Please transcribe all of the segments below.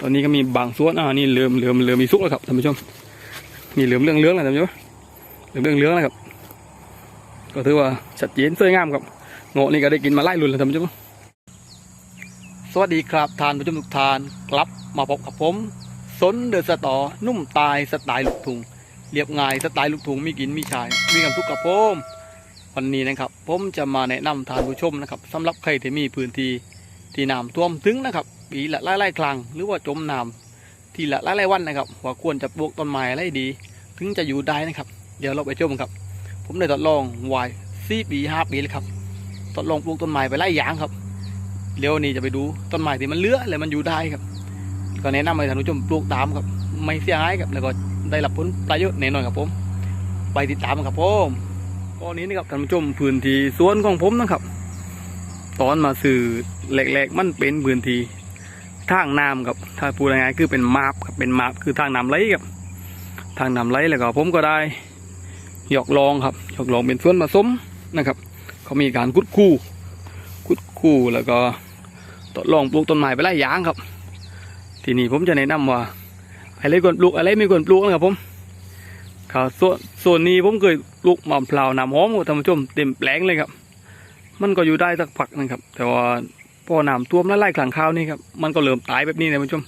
ตอนนี้ก็มีบางส่วนอ่านี่เหลือมเหลือมเหลือมมีสุกแล้วครับท่านผู้ชมนี่เหลือมเรื่องเรื่องแล้วท่านผู้ชมเหลือมเรื่องเรื่องแล้วครับ ก็ถือว่าชัดเจนสวยงามครับเงาะนี่ก็ได้กินมาไล่รุ่นแล้วท่านผู้ชมสวัสดีครับทานผู้ชมทุกทานกลับมาพบกับผมสนเดอะสตอนุ่มตายสไตล์ลูกทุ่งเรียบง่ายสไตล์ลูกทุ่งมีกินมีชาย มีความทุกข์กับผมวันนี้นะครับผมจะมาแนะนำทานผู้ชมนะครับสำหรับใครที่มีพื้นที่ที่น้ำท่วมถึงนะครับ ปีละไล่ๆครั้งหรือว่าจมน้ำทีละไล่ๆวันนะครับว่าควรจะปลูกต้นไม้อะไรดี ถึงจะอยู่ได้นะครับ เดี๋ยวเราไปชมครับ ผมได้ทดลองไว้สี่ปีห้าปีเลยครับทดลองปลูกต้นไม้ไปไล่ยางครับเดี๋ยวนี้จะไปดูต้นไม้ที่มันเลื้ออะไรมันอยู่ได้ครับ ก็แนะนำให้ท่านผู้ชมปลูกตามครับ ไม่เสียหายครับแล้วก็ได้รับผลประโยชน์แน่นอนครับผม ไปติดตามครับผมตอนนี้นะครับท่านผู้ชมพื้นที่สวนของผมนะครับ ตอนมาสื่อแหลกๆ มันเป็นพื้นที่ ทางน้ำครับถ้าพูดง่ายๆคือเป็นมาบครับเป็นมาบคือทางน้ำไหลครับทางน้ำไหลแล้วก็ผมก็ได้หยอกลองครับหยอกลองเป็นส่วนผสมนะครับ เขามีการกุดคู่กุดคู่แล้วก็ทดลองปลูกต้นไม้ไปไล่ยางครับ ทีนี้ผมจะแนะนำว่าอะไรควรปลูกอะไรไม่ควรปลูกนะครับผมครับส่วนส่วนนี้ผมเคยปลูกมะพร้าวน้ำหอมครับท่านผู้ชมเต็มแปลงเลยครับ มันก็อยู่ได้สักพักนะครับ แต่ว่า พอน้ำท่วมแล้วไล่ขลังข้าวนี่ครับมันก็เริ่มตายแบบนี้นะท่านผู้ชม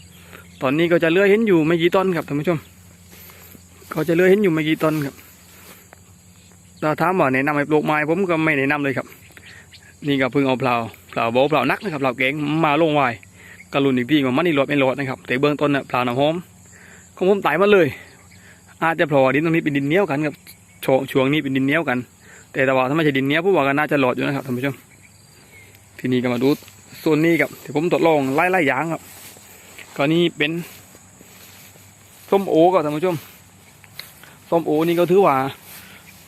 ตอนนี้ก็จะเลื้อเห็นอยู่ไม่กี่ต้นครับท่านผู้ชม ก็จะเลื้อเห็นอยู่ไม่กี่ต้นครับเราถามว่าแนะนำให้ปลูกไม้ผมก็ไม่แนะนำเลยครับ นี่ก็เพิ่งเอาเปล่าเปล่าโบเปล่านักนะครับเปล่าเก่งมาลงไว้กระลุนอีกทีว่ามันนี่รอดไม่รอดนะครับ แต่เบื้องต้นน่ะเปล่าน้ำหอมของผมตายมาเลย อาจจะพราะว่าดินตรงนี้เป็นดินเหนียวกันครับช่วงช่วงนี้เป็นดินเหนียวกัน แต่แต่ว่าถ้าไม่ใช่ดินเหนียวผู้ว่าก็น่าจะหลอดอยู่นะครับท่านผู้ชมทีนี้ก็มาดู ส่วนนี้ครับที่ผมทดลองไล่ไล่ยางครับก็นี่เป็นส้มโอครับท่านผู้ชมส้มโอนี่ก็ถือว่า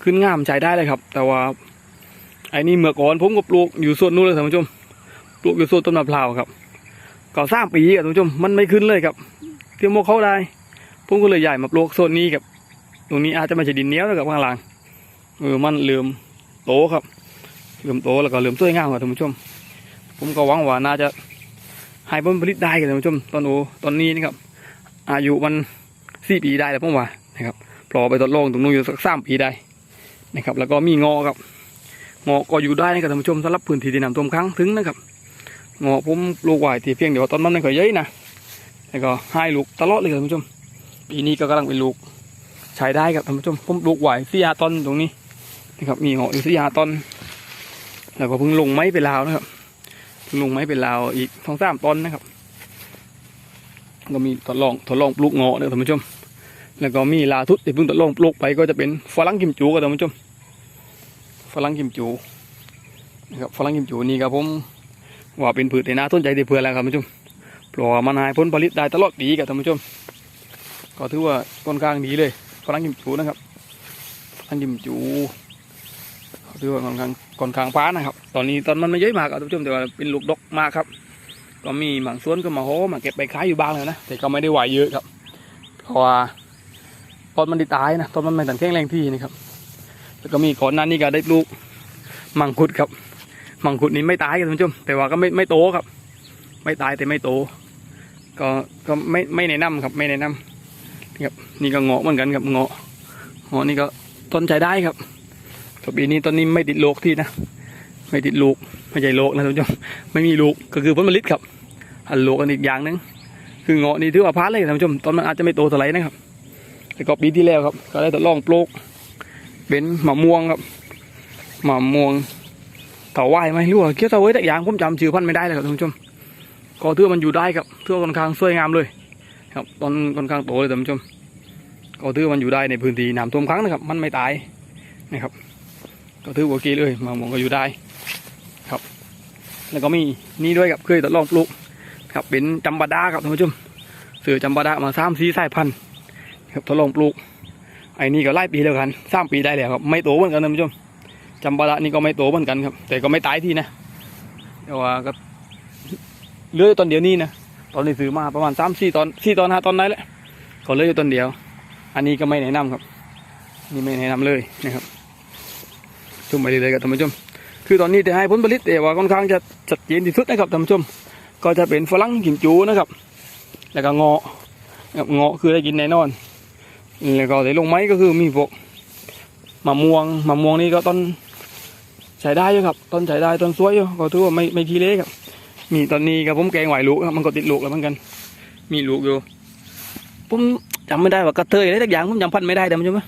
ขึ้นงามใจได้เลยครับ แต่ว่าไอ้นี่เมื่อก่อนผมก็ปลูกอยู่ส่วนนู้นเลยท่านผู้ชมปลูกอยู่ส่วนต้นมะพร้าวครับก็สร้างปีครับท่านผู้ชมมันไม่ขึ้นเลยครับเที่ยวโมกเขาได้ผมก็เลยใหญ่มาปลูกโซนนี้ครับตรงนี้อาจจะไม่ใช่ดินเหนียวนะครับข้างล่างเออมันเหลื่อมโตครับเริ่อมโตแล้วก็เริ่อมสวยงามครับท่านผู้ชม ผมก็หวังว่าน่าจะให้ผลผลิตได้ครับท่านผู้ชมตอนโอตอนนี้นะครับ อายุมันสี่ปีได้แล้วผมว่านะครับปลอไปทดลองตรงนู้นอยู่สักสามปีได้นะครับ แล้วก็มีงอครับงอก็อยู่ได้นะครับท่านผู้ชมสำหรับพื้นที่ที่น้ำท่วมครั้งถึงนะครับงอผมลูกไหวที่เพียงเดี๋ยวตอนมันไม่ค่อยเยอะนะแล้วก็ให้ลูกตลอดเลยครับท่านผู้ชมปีนี้ก็กำลังเป็นลูกใช้ได้ครับท่านผู้ชมผมลูกไหวสี่ห้าต้นตรงนี้นะครับ มีงออยู่สี่ห้าต้นแล้วก็เพิ่งลงไม้ไปลาวนะครับ ลุงไม้ไปลาวอีกสองสามต้นนะครับ ก็มีทดลองทดลองปลูกเงาะนี่ยท่านผู้ชม แล้วก็มีลาทุดที่เพิ่งทดลองปลูกไปก็จะเป็นฝรั่งกิมจูครับท่านผู้ชมฝรั่งกิมจูนะครับฝรั่งกิมจูนี่ครับผมว่าเป็นพืชที่น่าสนใจที่เพื่อแล้วครับท่านผู้ชมเพราะว่ามันให้ผลผลิตได้ตลอดปีครับท่านผู้ชม ก็ถือว่าค่อนข้างดีเลยฝรั่งกิมจูนะครับฝรั่งกิมจู ถือว่าค่อนข้างค่อนข้างฟ้านะครับ ตอนนี้ตอนมันไม่เยอะมากครับทุกท่านแต่ว่าเป็นลูกดกมากครับ ก็มีบางส่วนก็มาโหมาเก็บไปขายอยู่บ้างเลยนะ แต่ก็ไม่ได้ไหวเยอะครับ เพราะว่าตอนมันได้ตายนะ ตอนมันไม่ตันแข็งแรงที่นะครับ แล้วก็มีก่อนหน้านี้ก็ได้ปลูกมังคุดครับ มังคุดนี้ไม่ตายครับทุกท่านแต่ว่าก็ไม่ไม่โตครับ ไม่ตายแต่ไม่โต ก็ก็ไม่ไม่แนะนำครับ ไม่แนะนำนี่ครับ นี่ก็เงาะเหมือนกันครับเงาะเงาะนี่ก็ต้นใจได้ครับ ตัวปีนี้ต้นนี้ไม่ติดโลกที่นะ ไม่ติดลูกไม่ใช่โลกนะท่านผู้ชมไม่มีลูกก็คือผลผลิตครับอันโลกอันอีกอย่างหนึงคือเงาะนี่ถือว่าพลาดเลยท่านผู้ชมตอนมันอาจจะไม่โตเท่าไหร่นะครับแต่ก็ปีที่แล้วครับ ก็ได้ทดลองปลูกเป็นมะม่วงครับมะม่วงเถาไหวไหมรือว่าเกี้ยวเถาไว้แต่อย่างผมจำชื่อพันธุ์ไม่ได้เลยครับท่านผู้ชมก็ถือว่ามันอยู่ได้ครับถือว่าค่อนข้างสวยงามเลย ครับตอนค่อนข้างโตเลยท่านผู้ชมก็ถือว่ามันอยู่ได้ในพื้นที่น้ำท่วมครั้งนะครับ มันไม่ตายนะครับ ก็ถือว่าโอเคเลยมะม่วงก็อยู่ได้ครับ แล้วก็มีนี่ด้วยครับเคยทดลองปลูกครับเป็นจำปาดาครับท่านผู้ชมเสือจำปาดามาสามสีสายพันธุ์ครับทดลองปลูกไอ้นี่ก็ไล่ปีแล้วกันสามปีได้แล้วครับ ไม่โตเหมือนกันท่านผู้ชมจำปาดานี่ก็ไม่โตเหมือนกันครับ แต่ก็ไม่ตายที่นะแต่ว่าก็เลืออยตอนเดียวนี่นะตอนนี้ซื้อมาประมาณสามสี่ตอนสี่ตอนห้าตอนได้นแหละก็เลืออยตอนเดียว อันนี้ก็ไม่แนะนำครับ นี่ไม่แนะนำเลยนะครับ ชมไปเลยๆครับท่านผู้ชม คือตอนนี้จะให้ผลผลิตแต่ว่าค่อนข้างจะชัดเจนที่สุดนะครับท่านผู้ชม ก็จะเป็นฝรั่งกิมจูนะครับ แล้วก็เงาะเงาะคือได้กินแน่นอน แล้วก็แต่ลงไม้ก็คือมีพวกมะม่วงมะม่วงนี่ก็ต้นใช้ได้อยู่ครับ ต้นใช้ได้ต้นสวยอยู่ก็ถือว่าไม่ไม่ทีเล็กครับ มีตอนนี้กับผมแกงไหวลูกครับมันก็ติดลูกแล้วเหมือนกัน มีลูกอยู่ผมจำไม่ได้ว่ากระเทยอะไรสักอย่างผมจำพันไม่ได้แต่มันใช่ไหม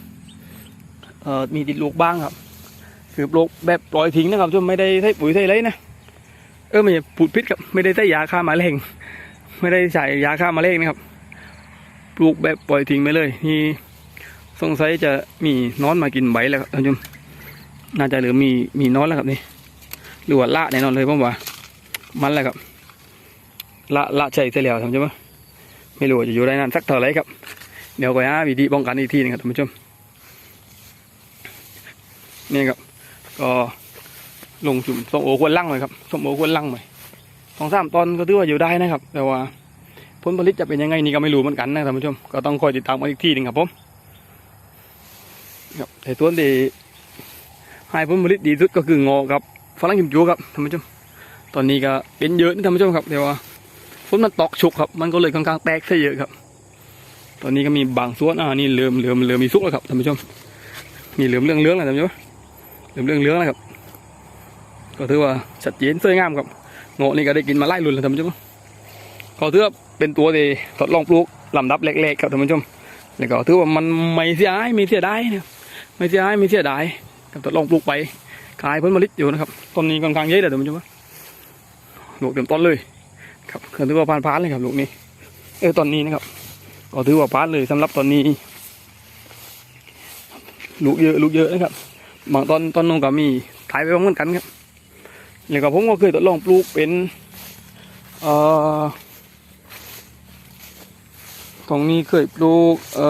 เออมีติดลูกบ้างครับ คือปลูกแบบปล่อยทิ้งนะครับจนไม่ได้ใช้ปุ๋ยใช้ไรนะเออไม่ใช่ปูดพิษครับไม่ได้ใช้ยาฆ่าแมลงไม่ได้ใส่ยาฆ่าแมลงนะครับ ปลูกแบบปล่อยทิ้งไปเลยนี่สงสัยจะมีนอนมากินใบแล้วครับท่านผู้ชมน่าจะหลือมีมีนอนแล้วครับนี่หรือว่าละแน่นอนเลยผมว่า มันแหละครับละละใจเสียแล้วท่านผู้ชมไม่รู้จะอยู่ได้นานสักเท่าไรครับ เดี๋ยวไปหาวิธีป้องกันอีกทีหนึงครับท่านผู้ชมนี่ครับ ก็ลงจุ่มส้มโอควรลั่งเลยครับส้มโอควรลั่งเลยสองสามตอนก็ถือว่าอยู่ได้นะครับ แต่ว่าผลผลิตจะเป็นยังไงนี่ก็ไม่รู้เหมือนกันนะท่านผู้ชมก็ต้องคอยติดตามกันอีกทีหนึ่งครับผมครับแต่ส่วนที่ให้ผลผลิตดีสุดก็คืองอกับฝรั่งกิมจูครับท่านผู้ชม ตอนนี้ก็เป็นเยอะนี่ท่านผู้ชมครับแต่ว่าฝนมันตอกชุกครับ มันก็เลยค่อนข้างแตกซะเยอะครับ ตอนนี้ก็มีบางส่วนอ่านี่เหลื่อมเหลื่อมเหลื่อมมีสุกแล้วครับท่านผู้ชมมีเหลื่อมเรื่องเรื่องแล้วท่านผู้ชม เรื่องเรื่องแล้วครับ ก็ถือว่าชัดเจนสวยงามครับโง่นี่ก็ได้กินมาไล่รุ่นแล้วท่านผู้ชมก็ถือว่าเป็นตัวที่ทดลองปลูกลำดับแรกๆครับท่านผู้ชมแล้วก็ถือว่ามันไม่เสียหายไม่เสียดายนะไม่เสียหายไม่เสียดายกับทดลองปลูกไปขายผลผลิตอยู่นะครับต้นนี้ค่อนข้างเยอะเลยท่านผู้ชมลูกเต็มต้นเลยครับคือถือว่าพานพานเลยครับลูกนี้ เออตอนนี้นะครับ ก็ถือว่าพานเลยสำหรับตอนนี้ลูกเยอะลูกเยอะนะครับ บางตอนตอนนู้นก็มีขายไปบ้างเหมือนกันครับแล้วก็ผมก็เคยทดลองปลูกเป็นเอ่อตรงนี้เคยปลูกเอ่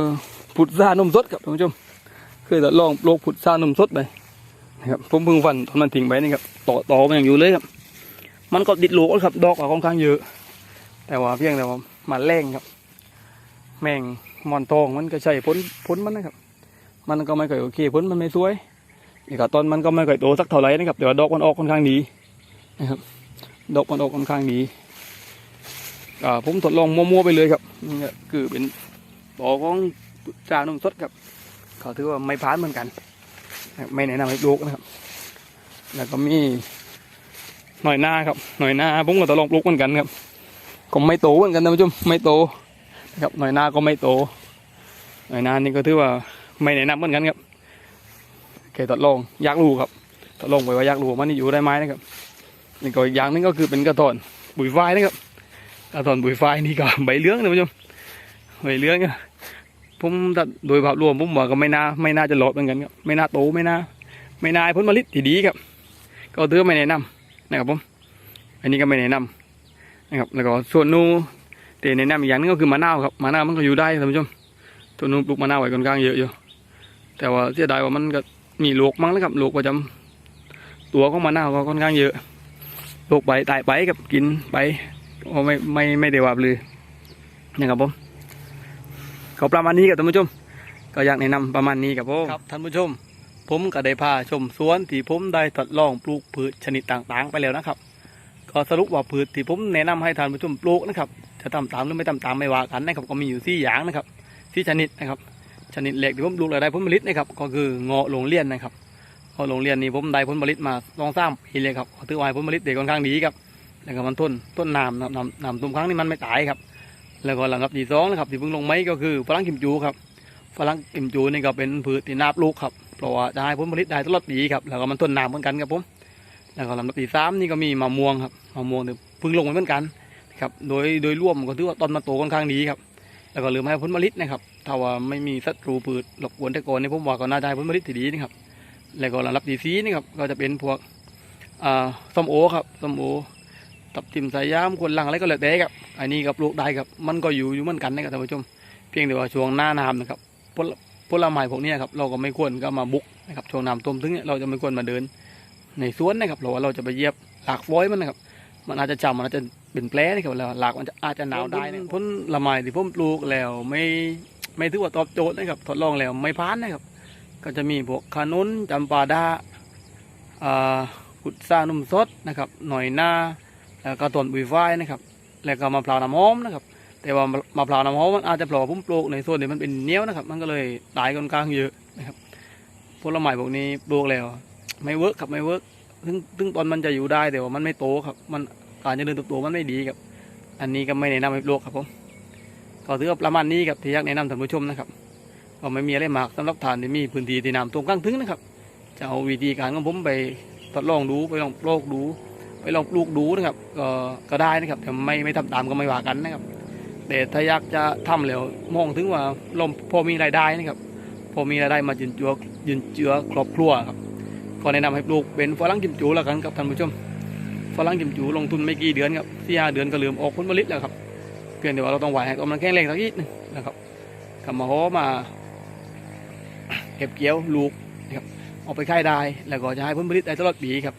อพุทรานมสดครับท่านผู้ชมเคยทดลองปลูกพุทรานมสดไปนะครับผมเพิ่งฟันตอนมันทิ้งไปนี่ครับต่อต่อมันยังอยู่เลยครับ มันก็ติดลูกครับดอกก็ค่อนข้างเยอะ แต่ว่าเพียงแต่ว่ามันแรงครับ แมงมอนทองมันก็ใช่พ้นพ้นมันนะครับ มันก็ไม่ค่อยโอเคพ้นมันไม่สวยนี่ก็ต้นมันก็ไม่ค่อยโตสักเท่าไหร่นะครับแต่ว่าดอกมันออกค่อนข้างดีนะครับ ดอกมันออกค่อนข้างดีอ่าผมทดลองมั่วๆไปเลยครับนี่ก็คือเป็นตอของจานมสดครับเขาถือว่าไม่พานเหมือนกัน ไม่แนะนำให้ลูกนะครับ แล้วก็มีหน่อยหน้าครับ หน่อยหน้าผมก็ทดลองปลูกเหมือนกันครับก็ไม่โตเหมือนกันท่านผู้ชมไม่โตนะครับหน่อยหน้าก็ไม่โตหน่อยหน้านี่ก็ถือว่า ไม่แนะนำเหมือนกันครับแค่ทดลงยากรูครับทดลงไปว่ายากรู้ว่มันนี่อยู่ได้ไหมนะครับนี่ก็อีกอย่างนึงก็คือเป็นกระถอนบุยไฟนะครับกระถอนบุยไฟนี่ก็ใบเลื้องท่านผู้ชมใบเลื้องเนี่ยผมถ้าโดยภาพรวมผมว่าก็ไม่น่าไม่น่าจะหลอดเหมือนกันครับไม่น่าโตไม่น่าไม่น่าให้ผลผลิตที่ดีครับก็ถือว่าไม่แนะนำนะครับผมอันนี้ก็ไม่แนะนำนะครับแล้วก็ส่วนนูแต่แนะนำอีกอย่างนึงก็คือมะนาวครับมะนาวมันก็อยู่ได้ท่านผู้ชมส่วนูปลูกมะนาวไว้ค่อนข้างเยอะอยู่ แต่ว่าเสียดายว่ามันก็มีโรคมั้งนะครับโรคประจำตัวของมะนาวก็ค่อนข้างเยอะโรคใบตายไปกับกินไปก็ไม่ไม่ไม่ได้ว่าเลยนะครับผมก็ประมาณนี้ครับท่านผู้ชม ก็อยากแนะนำประมาณนี้ครับผมครับท่านผู้ชม ผมก็ได้พาชมสวนที่ผมได้ทดลองปลูกพืชชนิดต่างๆ ไปแล้วนะครับ ก็สรุปว่าพืชที่ผมแนะนำให้ท่านผู้ชมปลูกนะครับ จะทำตามหรือไม่ทำตามไม่ว่ากันนะครับก็มีอยู่สี่อย่างนะครับสี่ชนิดนะครับ ชนิดแรกที่ผมปลูกแล้วได้ผลผลิตนะครับก็คือเงาะโรงเรียนนะครับเงาะโรงเรียนนี่ผมได้ผลผลิตมาลองสร้างปีเลยครับถือว่าผลผลิตเด็กค่อนข้างดีครับแล้วก็มันต้นต้นน้ำน้ำน้ำตุ่มครั้งนี้มันไม่ตายครับ แล้วก็หลังกับที่สองนะครับที่เพิ่งลงไม้ก็คือฝรั่งกิมจูครับฝรั่งกิมจูนี่ก็เป็นพืชที่น่าปลูกครับเพราะว่าจะให้ผลผลิตได้ตลอดปีครับแล้วก็มันต้นน้ำเหมือนกันครับผมแล้วก็ลำดับที่สามนี่ก็มีมะม่วงครับมะม่วงเนี่ยเพิ่งลงไปเหมือนกันครับโดยโดยรวมก็ถือว่าต้นมันโตค่อนข้างดีครับ แล้วก็หลือมให้ผลผลิตนะครับ ถ้าว่าไม่มีศัตรูพืชรบกวนแต่ก่อนนี่ผมว่าก็น่าจะให้ผลผลิตที่ดีนะครับ แล้วก็ลำดับที่สี่นี่ครับก็จะเป็นพวกอ่าส้มโอครับส้มโอตับทิมสายยามคนลังอะไรก็แล้วแต่ครับ อันนี้ก็ปลูกได้ครับ มันก็อยู่อยู่เหมือนกันนะครับท่านผู้ชม เพียงแต่ว่าช่วงหน้าน้ำนะครับผลผลไม้พวกนี้ครับเราก็ไม่ควรก็มาบุกนะครับช่วงน้ำท่วมถึงเนี่ยเราจะไม่ควรมาเดิน ในสวนนะครับเพราะว่าเราจะไปเยียบหลากฟอยมันนะครับ มันอาจจะจำมันอาจจะ เป็นแผลนะครับแล้วหลากมันจะอาจจะหนาวได้นะผลละไม้ที่ผมปลูกแล้วไม่ไม่ถือว่าตอบโจทย์นะครับทดลองแล้วไม่พานนะครับ ก็จะมีพวกขนุนจำปาดาอ่ากุดซานุ่มสดนะครับ หน่อยหน้าแล้วก็ต้นบุยฝ้ายนะครับ แล้วก็มะพร้าวน้ำหอมนะครับ แต่ว่ามะพร้าวน้ำหอมมันอาจจะเพราะว่าผมปลูกในส่วนที่มันเป็นเหนี้ยวนะครับ มันก็เลยตายค่อนข้างเยอะนะครับผลไม้พวกนี้ปลูกแล้ว ไม่เวิร์กครับไม่เวิร์กถึงถึงตอนมันจะอยู่ได้แต่ว่ามันไม่โตครับ มัน การเจริญเติบโตมันไม่ดีครับ อันนี้ก็ไม่แนะนำให้ปลูกครับผมก็ถือว่าประมาณนี้ครับที่อยากแนะนำท่านผู้ชมนะครับก็ไม่มีอะไรมากสำหรับทานที่มีพื้นที่ที่น้ำท่วมกลางถึงนะครับ จะเอาวิธีการของผมไปทดลองดูไปลองปลูกดู ไปลองปลูกดูนะครับก็ก็ได้นะครับแต่ไม่ไม่ทำตามก็ไม่ว่ากันนะครับแต่ถ้าอยากจะทำแล้วมองถึงว่าลมพอมีรายได้นะครับ พอมีรายได้มายืนเจือยืนเจือครอบครัวครับก็แนะนำให้ปลูกเป็นฝรั่งกิมจูแล้วกันครับท่านผู้ชม ฝรั่งกิมจูลงทุนไม่กี่เดือนครับสี่ห้าเดือนก็เริ่มออกผลผลิตแล้วครับเพียงแต่ว่าเราต้องไหวให้ต้นมันแข็งแรงสักนิดหนึงนะครับกำมาโหมา เก็บเกี่ยวลูกนะครับเอาไปขายได้แล้วก็จะให้ผลผลิตได้ตลอดปีครับ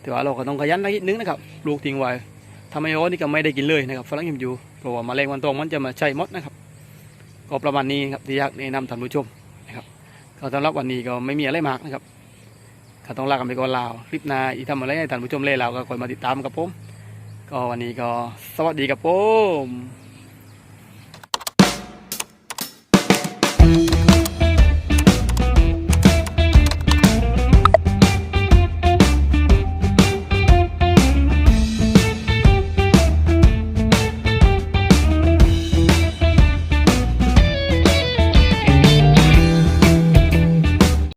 แต่ว่าเราก็ต้องขยันสักนิดนึงนะครับลูกทิ้งไว้ทำให้โอ้นี่ก็ไม่ได้กินเลยนะครับฝรั่งกิมจูเพราะว่ามาแมลงวันตองมันจะมาใช้มดนะครับ ก็ประมาณนี้ครับที่อยากแนะนำท่านผู้ชมนะครับก็สำหรับวันนี้ก็ไม่มีอะไรมากนะครับ ก็ต้องลากันไปก่อนลาวคลิปหน้าอีทำอะไรให้ท่านผู้ชมเล่ลาวก็คอยมาติดตามกับผม ก็วันนี้ก็สวัสดีกับผม